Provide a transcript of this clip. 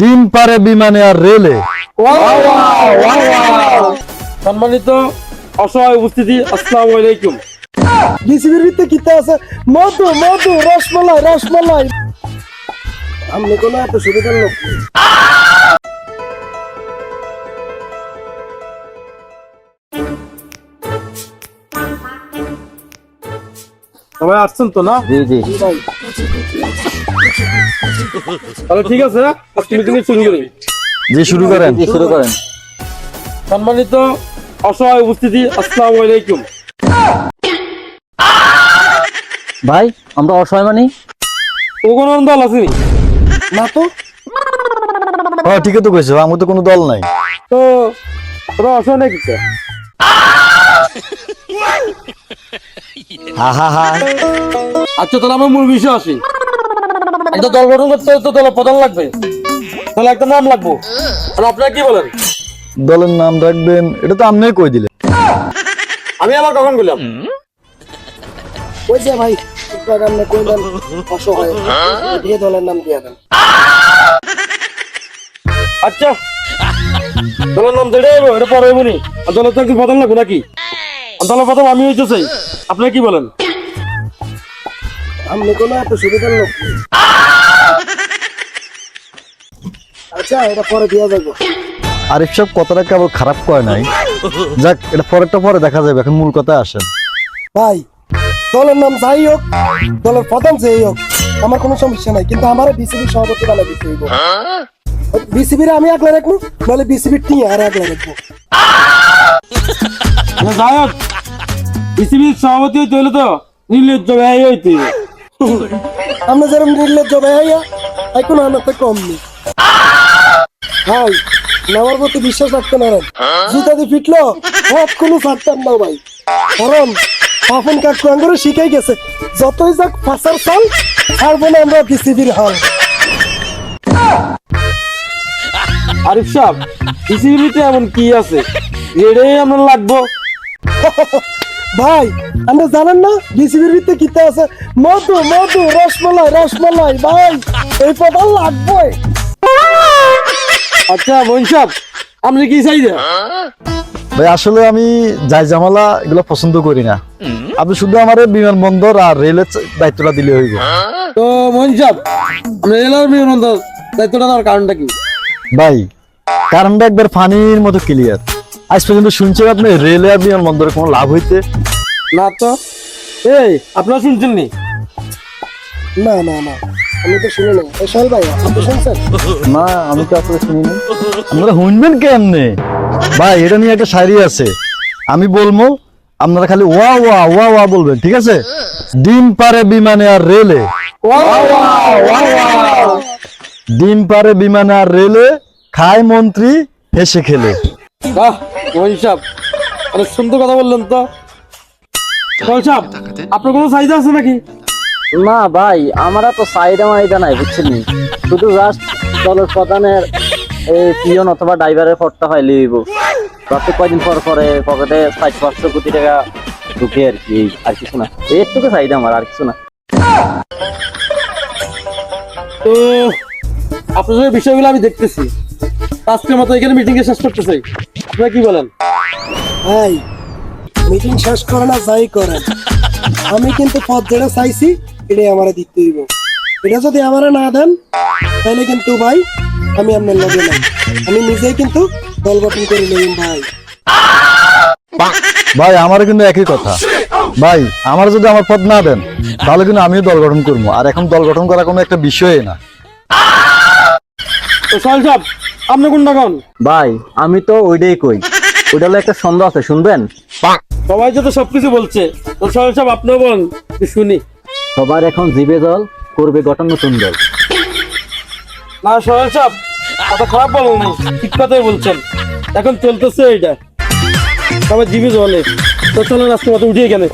ডিম পারে বিমানে আর রেলে। সম্মানিত অসহায় উপস্থিতি আসসালামু আলাইকুম। বিসিবির ভিতরে কিতা আছে? মধু মধু রসমালাই রসমালাই। আপনি কোনো এত সুবিধার লোক। সবাই আসছেন তো না? জি জি। তাহলে ঠিক আছে আজকে মিটিং শুরু করি। জি শুরু করেন। শুরু করেন। সম্মানিত অসহায় উপস্থিতি আসসালামু আলাইকুম। ভাই আমরা অসহায় মানি? ও কোনো দল আসেনি না? তো? হ্যাঁ ঠিকই তো কইছো আমার তো কোনো দল নাই। তো অসহায় নাকি হা হা হা। আচ্ছা তাহলে আমার মূল বিষয় আসি। একটা দল গঠন করতে তো দলের প্রধান লাগবে। তাহলে একটা নাম লাগবো। আপনারা কি বলেন? দলের নাম রাখবেন এটা তো আপনি কই দিলে। আমি আবার কখন বললাম? ওই যে ভাই আপনি কইলেন অসহায়। দিয়ে দলের নাম দিয়ে দেন। আচ্ছা। দলের নাম দেড়ে এলো এটা পরে দলের তো প্রধান লাগবে নাকি? দলের প্রথম আমি হইতে চাই। আপনারা কি বলেন? আপনি কোনো এত সুবিধার লোক আচ্ছা এটা পরে দিয়া যাব আরিফ সব কথাটা কেবল খারাপ কয় নাই? যাক এটা পরেরটা পরে দেখা যাবে এখন মূল কথা আসেন। ভাই দলের নাম যাই হোক দলের প্রধান যেই হোক আমার কোনো সমস্যা নাই কিন্তু আমার বিসিবি সভাপতি হইব। বিসিবির আমি একলা রাখব নাহলে বিসিবির টিম আর একলা রাখব। মানে যাই হোক বিসিবির সভাপতি হইতে তো নির্লজ্জ ব্যয় হইতে আমরা যেরকম নির্লজ্জ তাই কোনো আমার থেকে কম নেই। ভাই নেওয়ার প্রতি বিশ্বাস রাখতে না জুতা দিয়ে ফিটলো হাত কোনো ছাড়তাম না ভাই। কারণ আপন কাকু আঙ্গুরে শিখাই গেছে যতই যাক ফাঁসার সাল ছাড়বো না আমরা বিসিবির হাল। আরিফ সাহেব বিসিবিতে এমন কি আছে? এটাই আমরা লাগবো। ভাই আমরা জানেন না বিসিবির ভিতরে কিতা আছে? মধু মধু রসমালাই রসমালাই ভাই এই পদা লাগবে আচ্ছা বোন সাহেব আপনি কি চাইছেন? ভাই আসলে আমি যাই জামালা এগুলো পছন্দ করি না। আপনি শুধু আমার বিমানবন্দর আর রেলের দায়িত্বটা দিলে হইব। তো মোহন সাহেব আপনি রেলের বিমানবন্দর দায়িত্বটা দেওয়ার কারণটা কি? ভাই কারণটা একবার পানির মতো ক্লিয়ার আজ পর্যন্ত শুনছি আপনি রেলে আর বিমানবন্দরে কোনো লাভ হইতে। না তো? এই আপনারা শুনছেন নি? না না না। আমি তো শুনি নাই। এই সোহেল ভাই আপনি শুনছেন? না আমি তো শুনিনি আপনারা শুনবেন কেমনে? ভাই এটা নিয়ে একটা শায়রি আছে। আমি বলব আপনারা খালি ওয়া ওয়া ওয়া ওয়া বলবেন ঠিক আছে? ডিম পারে বিমানে আর রেলে। ডিম পারে বিমানে আর রেলে খায় মন্ত্রী হেসে খেলে। বাহ অনেক সুন্দর কথা বললেন তো। আপনার কোনো চাহিদা আছে নাকি? না ভাই আমরা তো সাইডে মাইডা নাই বুঝছেন শুধু জাস্ট দলের প্রধানের এই পিয়ন অথবা ড্রাইভারের পটটা হয় লিব তাতে কয়দিন পর পরে পকেটে ষাট পাঁচশো কোটি টাকা ঢুকে আর কি এই আর কিছু না। এরটুকু সাইড আমার আর কিছু না। তো আপনাদের বিষয়গুলো আমি দেখতেছি। আজকের মতো এখানে মিটিং এ শেষ করতে চাই। আপনারা কি বলেন? ভাই মিটিং শেষ করে না যাই করেন। আমি কিন্তু পদ যেটা চাইছি এটাই আমারে দিতে হইব। এটা যদি আমারে না দেন তাহলে কিন্তু ভাই আমি আপনার লগে নাই। আমি নিজেই কিন্তু দল গঠন করে লইম ভাই। ভাই আমারও কিন্তু একই কথা। ভাই আমার যদি আমার পদ না দেন তাহলে কিন্তু আমিও দল গঠন করব। আর এখন দল গঠন করা কোনো একটা বিষয়ই না। তো সোহেল সাহেব আপনি কোনটা কোন? ভাই আমি তো ওইটাই কই। ওইটা হলো একটা সন্দেহ আছে শুনবেন? সবাই যত সবকিছু বলছে। তো সোহেল সাহেব আপনিও বলেন শুনি। সবার এখন জিবে দল করবে গঠন নতুন দল না সোহেল সাহেব, কথা খারাপ বলেন না ঠিক কথাই বলছেন। এখন চলতেছে এইটা। তবে জিবে জলে। তো চলেন আজকে মতো উঠিয়ে গেলে